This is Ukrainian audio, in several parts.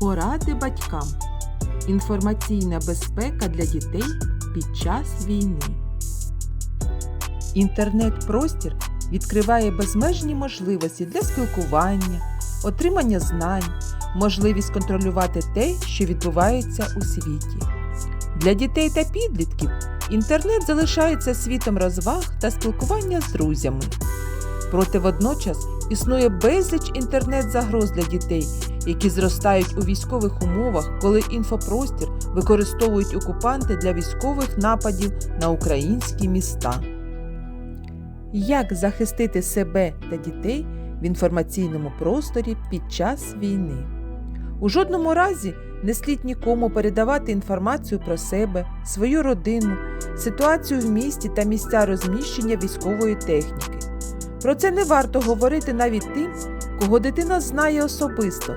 Поради батькам. Інформаційна безпека для дітей під час війни. Інтернет-простір відкриває безмежні можливості для спілкування, отримання знань, можливість контролювати те, що відбувається у світі. Для дітей та підлітків інтернет залишається світом розваг та спілкування з друзями. Проте водночас існує безліч інтернет-загроз для дітей, які зростають у військових умовах, коли інфопростір використовують окупанти для військових нападів на українські міста. Як захистити себе та дітей в інформаційному просторі під час війни? У жодному разі не слід нікому передавати інформацію про себе, свою родину, ситуацію в місті та місця розміщення військової техніки. Про це не варто говорити навіть тим, кого дитина знає особисто,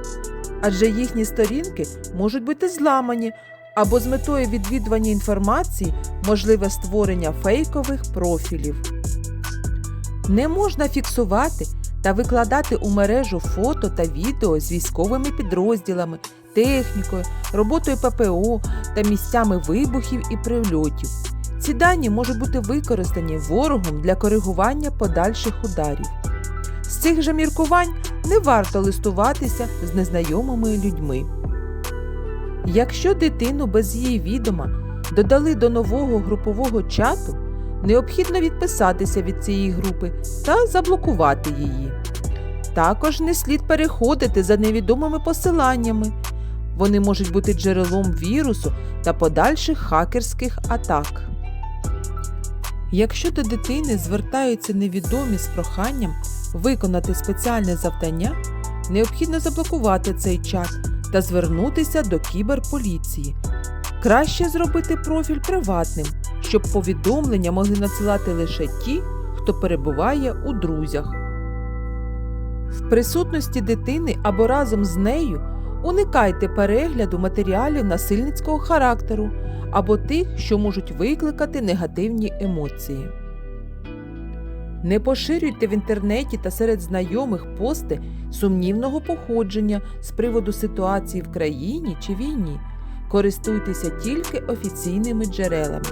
адже їхні сторінки можуть бути зламані або з метою відвідування інформації можливе створення фейкових профілів. Не можна фіксувати та викладати у мережу фото та відео з військовими підрозділами, технікою, роботою ППО та місцями вибухів і прильотів. Ці дані можуть бути використані ворогом для коригування подальших ударів. З цих же міркувань не варто листуватися з незнайомими людьми. Якщо дитину без її відома додали до нового групового чату, необхідно відписатися від цієї групи та заблокувати її. Також не слід переходити за невідомими посиланнями. Вони можуть бути джерелом вірусу та подальших хакерських атак. Якщо до дитини звертаються невідомі з проханням виконати спеціальне завдання, необхідно заблокувати цей чат та звернутися до кіберполіції. Краще зробити профіль приватним, щоб повідомлення могли надсилати лише ті, хто перебуває у друзях. В присутності дитини або разом з нею уникайте перегляду матеріалів насильницького характеру або тих, що можуть викликати негативні емоції. Не поширюйте в інтернеті та серед знайомих пости сумнівного походження з приводу ситуації в країні чи війні. Користуйтеся тільки офіційними джерелами.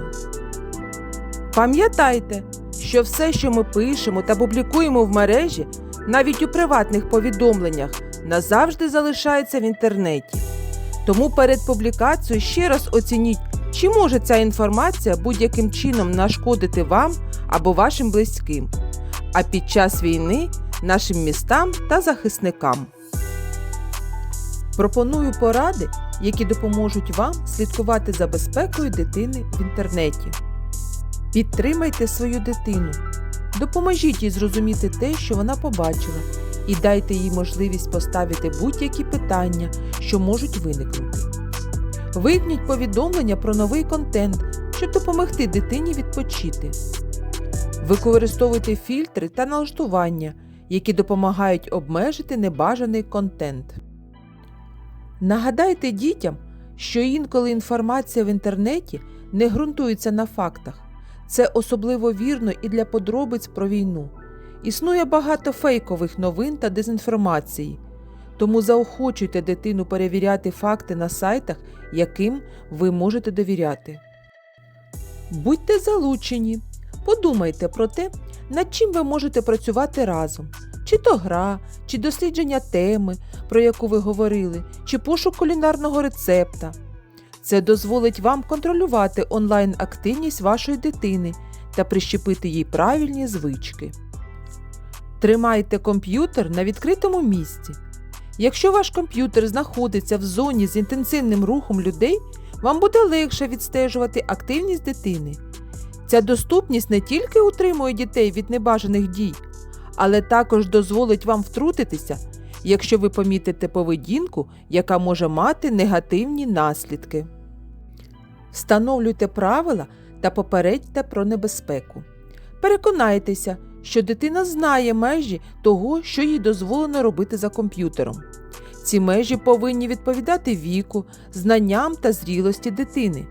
Пам'ятайте, що все, що ми пишемо та публікуємо в мережі, навіть у приватних повідомленнях, назавжди залишається в інтернеті. Тому перед публікацією ще раз оцініть, чи може ця інформація будь-яким чином нашкодити вам або вашим близьким, а під час війни нашим містам та захисникам. Пропоную поради, які допоможуть вам слідкувати за безпекою дитини в інтернеті. Підтримайте свою дитину, допоможіть їй зрозуміти те, що вона побачила, і дайте їй можливість поставити будь-які питання, що можуть виникнути. Вимкніть повідомлення про новий контент, щоб допомогти дитині відпочити. Використовуйте фільтри та налаштування, які допомагають обмежити небажаний контент. Нагадайте дітям, що інколи інформація в інтернеті не ґрунтується на фактах. Це особливо вірно і для подробиць про війну. Існує багато фейкових новин та дезінформації, тому заохочуйте дитину перевіряти факти на сайтах, яким ви можете довіряти. Будьте залучені, подумайте про те, над чим ви можете працювати разом. Чи то гра, чи дослідження теми, про яку ви говорили, чи пошук кулінарного рецепта. Це дозволить вам контролювати онлайн-активність вашої дитини та прищепити їй правильні звички. Тримайте комп'ютер на відкритому місці. Якщо ваш комп'ютер знаходиться в зоні з інтенсивним рухом людей, вам буде легше відстежувати активність дитини. Ця доступність не тільки утримує дітей від небажаних дій, але також дозволить вам втрутитися, якщо ви помітите поведінку, яка може мати негативні наслідки. Встановлюйте правила та попередьте про небезпеку. Переконайтеся, що дитина знає межі того, що їй дозволено робити за комп'ютером. Ці межі повинні відповідати віку, знанням та зрілості дитини.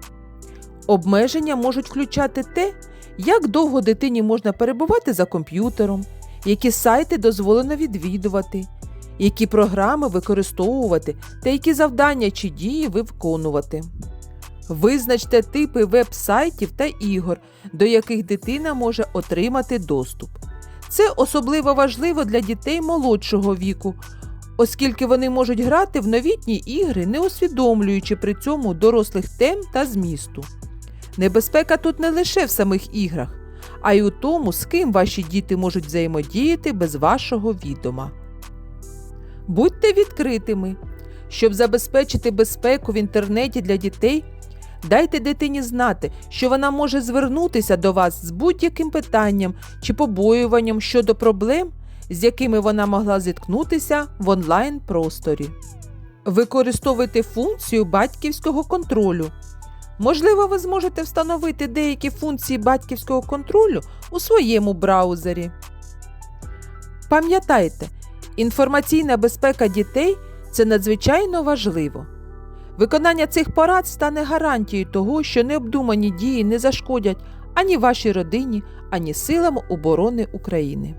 Обмеження можуть включати те, як довго дитині можна перебувати за комп'ютером, які сайти дозволено відвідувати, які програми використовувати та які завдання чи дії ви виконувати. Визначте типи веб-сайтів та ігор, до яких дитина може отримати доступ. Це особливо важливо для дітей молодшого віку, оскільки вони можуть грати в новітні ігри, не усвідомлюючи при цьому дорослих тем та змісту. Небезпека тут не лише в самих іграх, а й у тому, з ким ваші діти можуть взаємодіяти без вашого відома. Будьте відкритими. Щоб забезпечити безпеку в інтернеті для дітей, дайте дитині знати, що вона може звернутися до вас з будь-яким питанням чи побоюванням щодо проблем, з якими вона могла зіткнутися в онлайн просторі. Використовуйте функцію батьківського контролю. Можливо, ви зможете встановити деякі функції батьківського контролю у своєму браузері. Пам'ятайте, інформаційна безпека дітей це надзвичайно важливо. Виконання цих порад стане гарантією того, що необдумані дії не зашкодять ані вашій родині, ані силам оборони України.